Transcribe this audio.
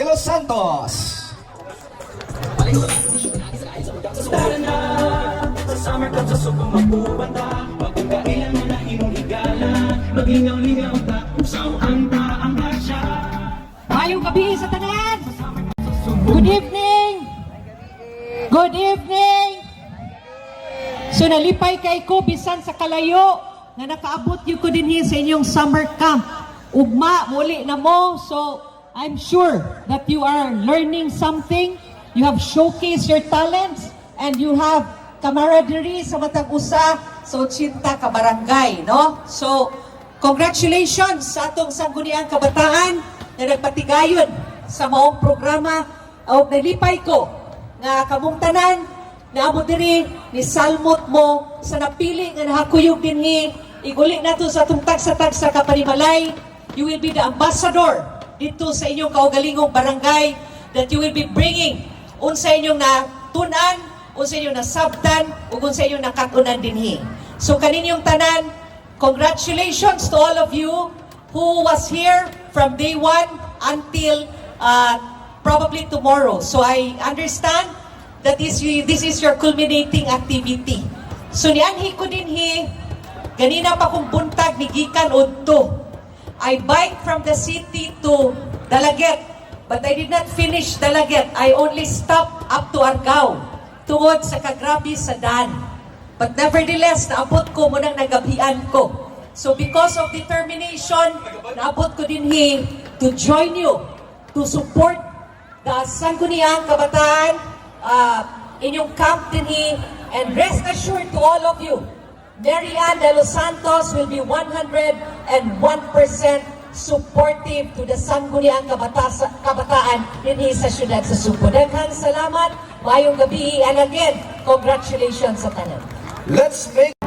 de los Santos. Summer comes sa sukong magpupanda na hinunigala Magingaw-lingaw ta Usaw ang taang basya Mayong gabi sa tanan! Good evening! Good evening! So nalipay kay ko bisan sa kalayo nga nakaabot yung ko din sa inyong summer camp. Ugma, muli na mo. So I'm sure that you are learning something. You have showcased your talents and you have camaraderie sa matag usa sa 80 ka barangay, no? So congratulations sa atong sangguniang kabataan na nagpatigayon sa maong programa o nalipay ko nga kamong na amo diri ni salmot mo sa napili nga nahakuyog dinhi iguli na to sa atong tagsa-tagsa kapanimalay you will be the ambassador dito sa inyong kaugalingong barangay that you will be bringing unsa inyong natunan unsa inyong nasabtan ug unsa inyong nakatunan dinhi so kaninyong tanan congratulations to all of you who was here from day one until uh, probably tomorrow. So I understand that this, this is your culminating activity. So nianhi ko din hi, ganina pa kong buntag ni Gikan Udto. I bike from the city to Dalaget, but I did not finish Dalaget. I only stopped up to Argao, tungod sa kagrabe sa Dan. But nevertheless, naabot ko munang nagabian ko. So because of determination, naabot ko din hi to join you, to support the Sangguniang Kabataan, uh, inyong camp din hi, and rest assured to all of you, Ann de Los Santos will be 101% supportive to the Sangguniang Kabatasa, Kabataan din sa syudad sa Subo. Daghang salamat, mayong gabi, and again, congratulations sa tanan. Let's make